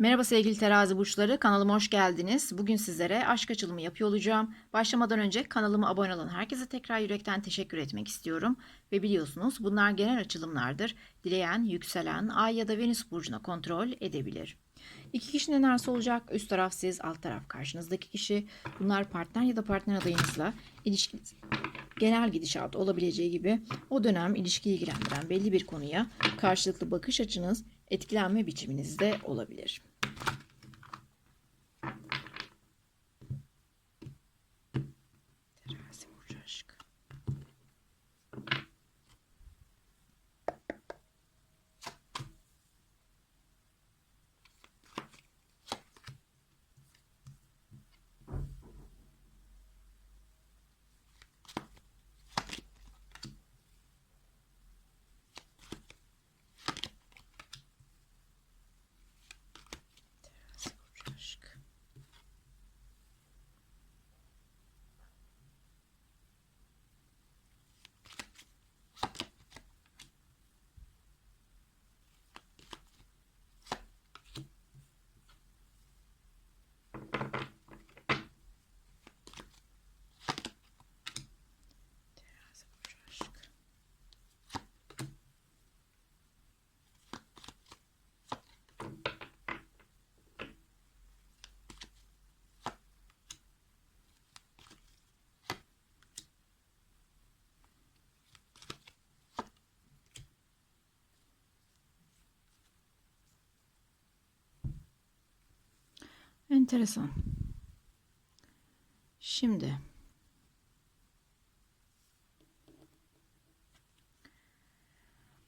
Merhaba sevgili terazi burçları, kanalıma hoş geldiniz. Bugün sizlere aşk açılımı yapıyor olacağım. Başlamadan önce kanalıma abone olan herkese tekrar yürekten teşekkür etmek istiyorum. Ve biliyorsunuz bunlar genel açılımlardır. Dileyen, yükselen, ay ya da venüs burcuna kontrol edebilir. İki kişinin enerjisi olacak. Üst taraf siz, alt taraf karşınızdaki kişi. Bunlar partner ya da partner adayınızla ilişkiniz genel gidişat olabileceği gibi o dönem ilişkiyi ilgilendiren belli bir konuya karşılıklı bakış açınız, etkilenme biçiminiz de olabilir. Terazi burcu aşkı. Terazi burcu aşkı. Terazi burcu aşkı. Enteresan. Şimdi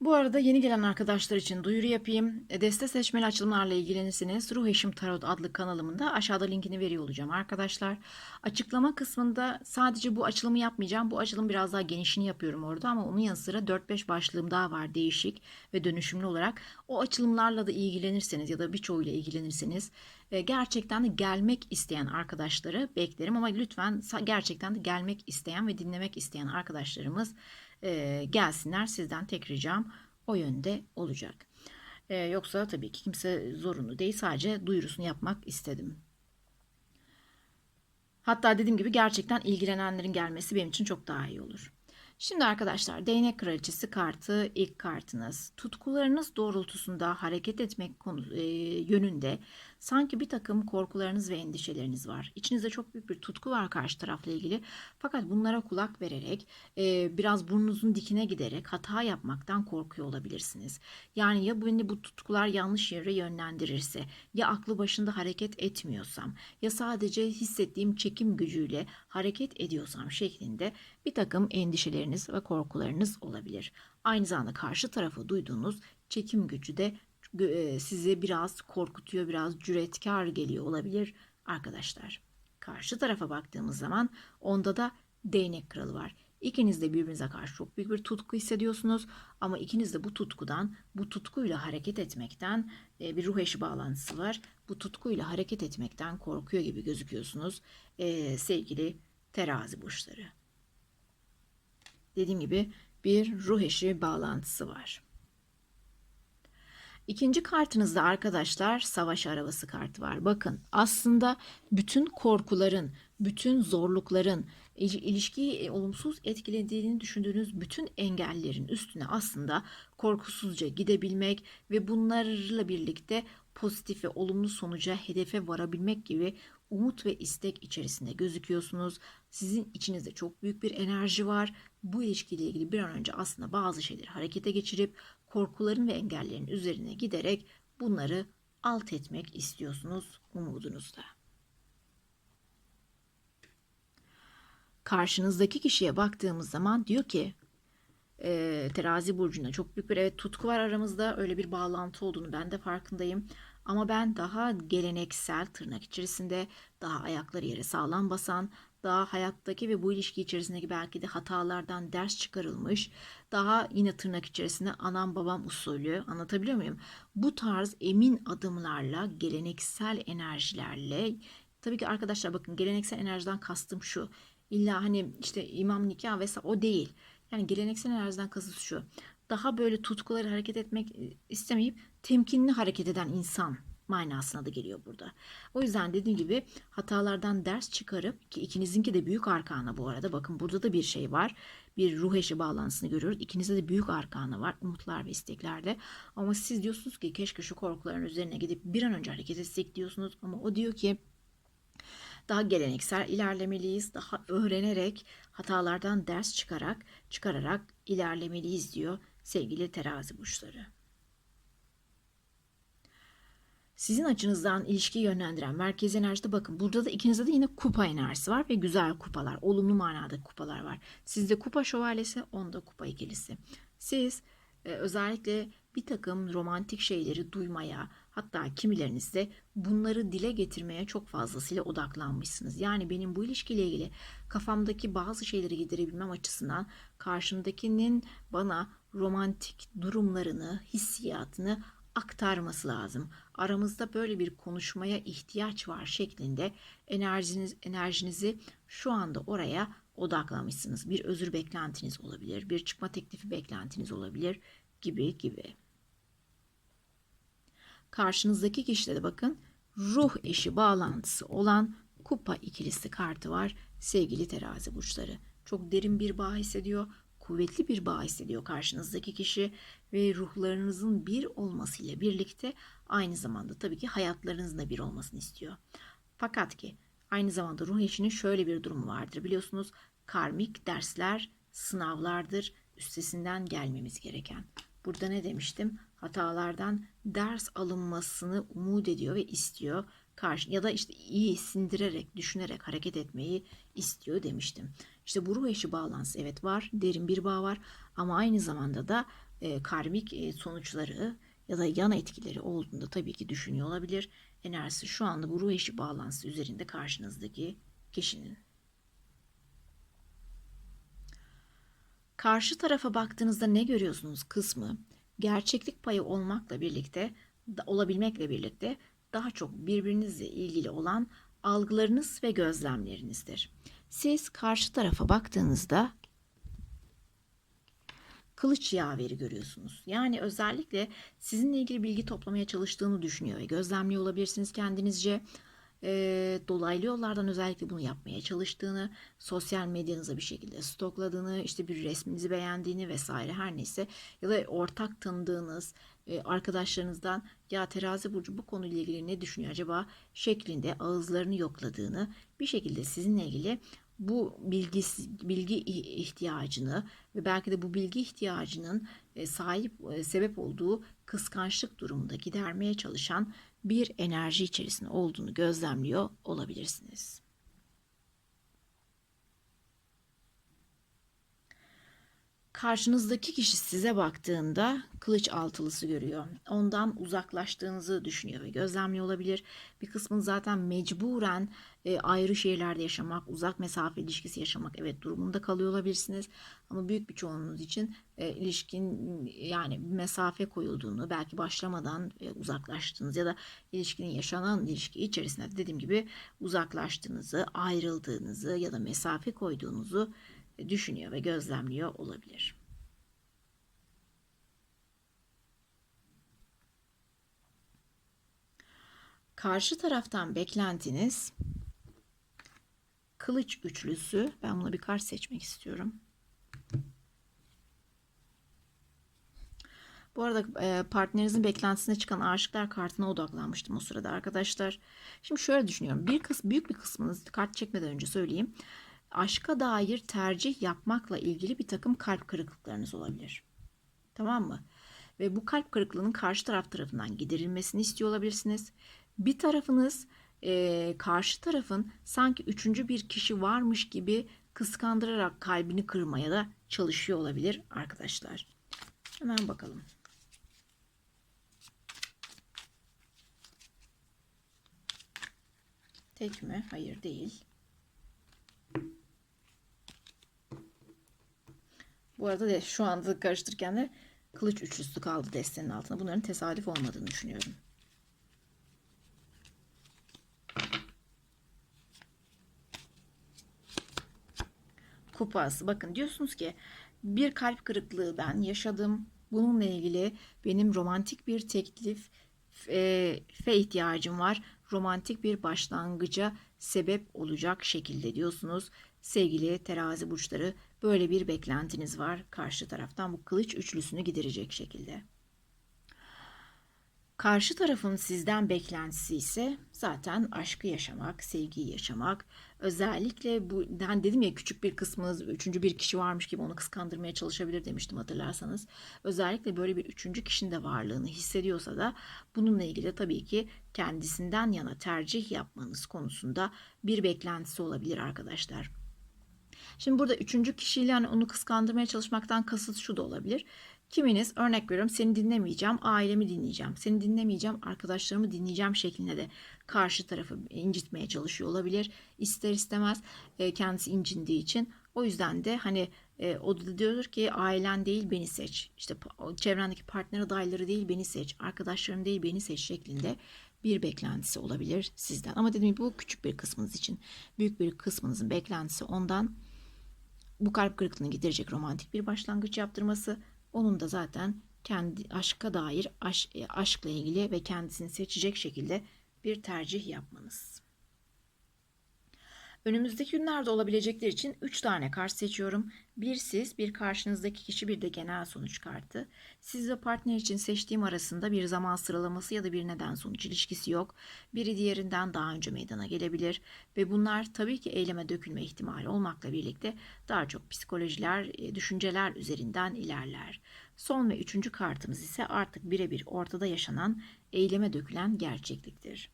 Bu arada yeni gelen arkadaşlar için duyuru yapayım. E, Deste seçmeli açılımlarla ilgilenirsiniz. Ruh Eşim Tarot adlı kanalımında aşağıda linkini veriyor olacağım arkadaşlar. Açıklama kısmında sadece bu açılımı yapmayacağım. Bu açılım biraz daha genişini yapıyorum orada ama onun yanı sıra 4-5 başlığım daha var değişik ve dönüşümlü olarak. O açılımlarla da ilgilenirseniz ya da birçoğuyla ilgilenirseniz e, gerçekten de gelmek isteyen arkadaşları beklerim ama lütfen gerçekten de gelmek isteyen ve dinlemek isteyen arkadaşlarımız e, gelsinler. Sizden tek ricam o yönde olacak. E, yoksa tabii ki kimse zorunlu değil. Sadece duyurusunu yapmak istedim. Hatta dediğim gibi gerçekten ilgilenenlerin gelmesi benim için çok daha iyi olur. Şimdi arkadaşlar değnek kraliçesi kartı ilk kartınız. Tutkularınız doğrultusunda hareket etmek konu, e, yönünde sanki bir takım korkularınız ve endişeleriniz var. İçinizde çok büyük bir tutku var karşı tarafla ilgili. Fakat bunlara kulak vererek e, biraz burnunuzun dikine giderek hata yapmaktan korkuyor olabilirsiniz. Yani ya beni bu tutkular yanlış yere yönlendirirse ya aklı başında hareket etmiyorsam ya sadece hissettiğim çekim gücüyle hareket ediyorsam şeklinde bir takım endişeleriniz ve korkularınız olabilir. Aynı zamanda karşı tarafı duyduğunuz çekim gücü de sizi biraz korkutuyor, biraz cüretkar geliyor olabilir arkadaşlar. Karşı tarafa baktığımız zaman onda da değnek kralı var. İkiniz de birbirinize karşı çok büyük bir tutku hissediyorsunuz ama ikiniz de bu tutkudan, bu tutkuyla hareket etmekten e, bir ruh eşi bağlantısı var. Bu tutkuyla hareket etmekten korkuyor gibi gözüküyorsunuz e, sevgili terazi burçları. Dediğim gibi bir ruh eşi bağlantısı var. İkinci kartınızda arkadaşlar savaş arabası kartı var. Bakın aslında bütün korkuların, bütün zorlukların, il- ilişkiyi olumsuz etkilediğini düşündüğünüz bütün engellerin üstüne aslında korkusuzca gidebilmek ve bunlarla birlikte pozitif ve olumlu sonuca, hedefe varabilmek gibi umut ve istek içerisinde gözüküyorsunuz. Sizin içinizde çok büyük bir enerji var. Bu ilişkiyle ilgili bir an önce aslında bazı şeyleri harekete geçirip korkuların ve engellerin üzerine giderek bunları alt etmek istiyorsunuz umudunuzda. Karşınızdaki kişiye baktığımız zaman diyor ki e, terazi burcunda çok büyük bir evet tutku var aramızda öyle bir bağlantı olduğunu ben de farkındayım. Ama ben daha geleneksel tırnak içerisinde daha ayakları yere sağlam basan, daha hayattaki ve bu ilişki içerisindeki belki de hatalardan ders çıkarılmış, daha yine tırnak içerisinde anam babam usulü anlatabiliyor muyum? Bu tarz emin adımlarla, geleneksel enerjilerle tabii ki arkadaşlar bakın geleneksel enerjiden kastım şu. İlla hani işte imam nikah vesaire o değil. Yani geleneksel enerjiden kasıt şu. Daha böyle tutkuları hareket etmek istemeyip temkinli hareket eden insan manasına da geliyor burada. O yüzden dediğim gibi hatalardan ders çıkarıp ki ikinizinki de büyük arkana bu arada. Bakın burada da bir şey var. Bir ruh eşi bağlantısını görüyoruz. İkinizde de büyük arkana var. Umutlar ve isteklerde. Ama siz diyorsunuz ki keşke şu korkuların üzerine gidip bir an önce hareket etsek diyorsunuz. Ama o diyor ki daha geleneksel ilerlemeliyiz. Daha öğrenerek, hatalardan ders çıkarak, çıkararak ilerlemeliyiz diyor sevgili terazi burçları. Sizin açınızdan ilişkiyi yönlendiren merkez enerjide bakın burada da ikinizde de yine kupa enerjisi var ve güzel kupalar, olumlu manada kupalar var. Sizde kupa şövalyesi, onda kupa ikilisi. Siz e, özellikle bir takım romantik şeyleri duymaya, hatta kimilerinizde bunları dile getirmeye çok fazlasıyla odaklanmışsınız. Yani benim bu ilişkiyle ilgili kafamdaki bazı şeyleri giderebilmem açısından karşımdakinin bana romantik durumlarını, hissiyatını aktarması lazım. Aramızda böyle bir konuşmaya ihtiyaç var şeklinde enerjiniz enerjinizi şu anda oraya odaklamışsınız. Bir özür beklentiniz olabilir, bir çıkma teklifi beklentiniz olabilir gibi gibi. Karşınızdaki kişide de bakın ruh eşi bağlantısı olan kupa ikilisi kartı var sevgili terazi burçları. Çok derin bir bağ hissediyor, kuvvetli bir bağ hissediyor karşınızdaki kişi ve ruhlarınızın bir olmasıyla birlikte aynı zamanda tabii ki hayatlarınızın da bir olmasını istiyor. Fakat ki aynı zamanda ruh eşinin şöyle bir durumu vardır biliyorsunuz karmik dersler sınavlardır üstesinden gelmemiz gereken. Burada ne demiştim? Hatalardan ders alınmasını umut ediyor ve istiyor. Karşı ya da işte iyi sindirerek, düşünerek hareket etmeyi istiyor demiştim. İşte bu ruh eşi bağlantısı evet var, derin bir bağ var ama aynı zamanda da e, karmik e, sonuçları ya da yan etkileri olduğunda tabii ki düşünüyor olabilir. Enerjisi şu anda bu ruh eşi bağlantısı üzerinde karşınızdaki kişinin. Karşı tarafa baktığınızda ne görüyorsunuz kısmı gerçeklik payı olmakla birlikte olabilmekle birlikte daha çok birbirinizle ilgili olan algılarınız ve gözlemlerinizdir. Siz karşı tarafa baktığınızda kılıç yaveri görüyorsunuz. Yani özellikle sizinle ilgili bilgi toplamaya çalıştığını düşünüyor ve gözlemliyor olabilirsiniz kendinizce. E, dolaylı yollardan özellikle bunu yapmaya çalıştığını, sosyal medyanıza bir şekilde stokladığını, işte bir resminizi beğendiğini vesaire her neyse ya da ortak tanıdığınız e, arkadaşlarınızdan ya terazi burcu bu konuyla ilgili ne düşünüyor acaba şeklinde ağızlarını yokladığını bir şekilde sizinle ilgili bu bilgi bilgi ihtiyacını ve belki de bu bilgi ihtiyacının e, sahip e, sebep olduğu kıskançlık durumunda gidermeye çalışan bir enerji içerisinde olduğunu gözlemliyor olabilirsiniz. Karşınızdaki kişi size baktığında kılıç altılısı görüyor. Ondan uzaklaştığınızı düşünüyor ve gözlemliyor olabilir. Bir kısmın zaten mecburen e, ayrı şehirlerde yaşamak, uzak mesafe ilişkisi yaşamak evet durumunda kalıyor olabilirsiniz. Ama büyük bir çoğunluğunuz için e, ilişkin yani mesafe koyulduğunu, belki başlamadan e, uzaklaştığınız ya da ilişkinin yaşanan ilişki içerisinde dediğim gibi uzaklaştığınızı, ayrıldığınızı ya da mesafe koyduğunuzu düşünüyor ve gözlemliyor olabilir. Karşı taraftan beklentiniz kılıç üçlüsü. Ben buna bir kart seçmek istiyorum. Bu arada e, partnerinizin beklentisine çıkan aşıklar kartına odaklanmıştım o sırada arkadaşlar. Şimdi şöyle düşünüyorum. Bir kısmı büyük bir kısmınız kart çekmeden önce söyleyeyim aşka dair tercih yapmakla ilgili bir takım kalp kırıklıklarınız olabilir. Tamam mı? Ve bu kalp kırıklığının karşı taraf tarafından giderilmesini istiyor olabilirsiniz. Bir tarafınız e, karşı tarafın sanki üçüncü bir kişi varmış gibi kıskandırarak kalbini kırmaya da çalışıyor olabilir arkadaşlar. Hemen bakalım. Tek mi? Hayır değil. Bu arada de şu anda karıştırırken de kılıç üçlüsü kaldı destenin altında. Bunların tesadüf olmadığını düşünüyorum. Kupası. Bakın diyorsunuz ki bir kalp kırıklığı ben yaşadım. Bununla ilgili benim romantik bir teklif e, fe ihtiyacım var. Romantik bir başlangıca sebep olacak şekilde diyorsunuz. Sevgili terazi burçları böyle bir beklentiniz var. Karşı taraftan bu kılıç üçlüsünü giderecek şekilde. Karşı tarafın sizden beklentisi ise zaten aşkı yaşamak, sevgiyi yaşamak. Özellikle bu ben dedim ya küçük bir kısmınız, üçüncü bir kişi varmış gibi onu kıskandırmaya çalışabilir demiştim hatırlarsanız. Özellikle böyle bir üçüncü kişinin de varlığını hissediyorsa da bununla ilgili tabii ki kendisinden yana tercih yapmanız konusunda bir beklentisi olabilir arkadaşlar. Şimdi burada üçüncü kişiyle hani onu kıskandırmaya çalışmaktan kasıt şu da olabilir. Kiminiz örnek veriyorum seni dinlemeyeceğim, ailemi dinleyeceğim, seni dinlemeyeceğim, arkadaşlarımı dinleyeceğim şeklinde de karşı tarafı incitmeye çalışıyor olabilir. İster istemez e, kendisi incindiği için. O yüzden de hani e, o da diyordur ki ailen değil beni seç. İşte çevrendeki partner adayları değil beni seç. Arkadaşların değil beni seç şeklinde bir beklentisi olabilir sizden. Ama dediğim gibi bu küçük bir kısmınız için. Büyük bir kısmınızın beklentisi ondan bu kalp kırıklığını giderecek romantik bir başlangıç yaptırması onun da zaten kendi aşka dair aş, e, aşkla ilgili ve kendisini seçecek şekilde bir tercih yapmanız. Önümüzdeki günlerde olabilecekler için 3 tane kart seçiyorum. Bir siz, bir karşınızdaki kişi, bir de genel sonuç kartı. Siz ve partner için seçtiğim arasında bir zaman sıralaması ya da bir neden sonuç ilişkisi yok. Biri diğerinden daha önce meydana gelebilir ve bunlar tabii ki eyleme dökülme ihtimali olmakla birlikte daha çok psikolojiler, e, düşünceler üzerinden ilerler. Son ve üçüncü kartımız ise artık birebir ortada yaşanan eyleme dökülen gerçekliktir.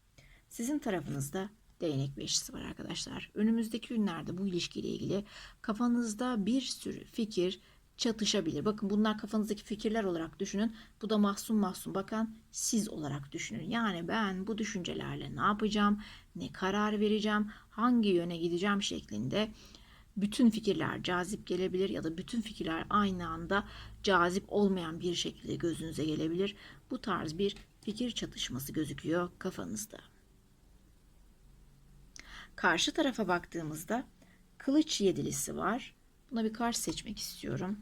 Sizin tarafınızda değnek beşlisi var arkadaşlar. Önümüzdeki günlerde bu ilişkiyle ilgili kafanızda bir sürü fikir çatışabilir. Bakın bunlar kafanızdaki fikirler olarak düşünün. Bu da mahzun mahzun bakan siz olarak düşünün. Yani ben bu düşüncelerle ne yapacağım, ne karar vereceğim, hangi yöne gideceğim şeklinde bütün fikirler cazip gelebilir ya da bütün fikirler aynı anda cazip olmayan bir şekilde gözünüze gelebilir. Bu tarz bir fikir çatışması gözüküyor kafanızda. Karşı tarafa baktığımızda kılıç yedilisi var. Buna bir kart seçmek istiyorum.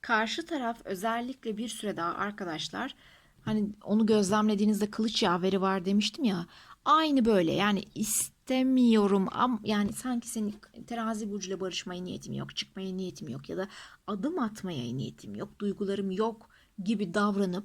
Karşı taraf özellikle bir süre daha arkadaşlar hani onu gözlemlediğinizde kılıç yaveri var demiştim ya aynı böyle. Yani istemiyorum. Am yani sanki senin terazi burcuyla barışmaya niyetim yok çıkmaya niyetim yok ya da adım atmaya niyetim yok duygularım yok gibi davranıp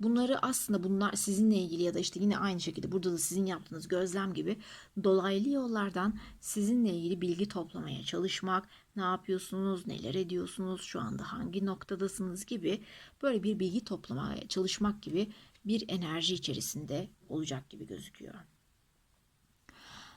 bunları aslında bunlar sizinle ilgili ya da işte yine aynı şekilde burada da sizin yaptığınız gözlem gibi dolaylı yollardan sizinle ilgili bilgi toplamaya çalışmak, ne yapıyorsunuz, neler ediyorsunuz, şu anda hangi noktadasınız gibi böyle bir bilgi toplamaya çalışmak gibi bir enerji içerisinde olacak gibi gözüküyor.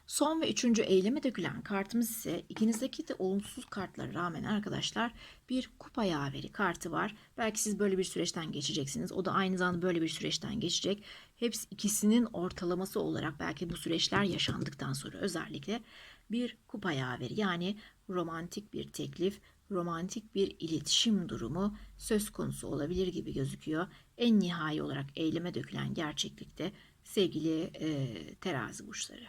Son ve üçüncü eyleme dökülen kartımız ise ikinizdeki de olumsuz kartlara rağmen arkadaşlar bir kupa yaveri kartı var. Belki siz böyle bir süreçten geçeceksiniz. O da aynı zamanda böyle bir süreçten geçecek. Hepsi ikisinin ortalaması olarak belki bu süreçler yaşandıktan sonra özellikle bir kupa yaveri yani romantik bir teklif, romantik bir iletişim durumu söz konusu olabilir gibi gözüküyor. En nihai olarak eyleme dökülen gerçeklikte sevgili e, terazi burçları.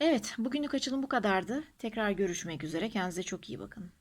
Evet, bugünlük açılım bu kadardı. Tekrar görüşmek üzere. Kendinize çok iyi bakın.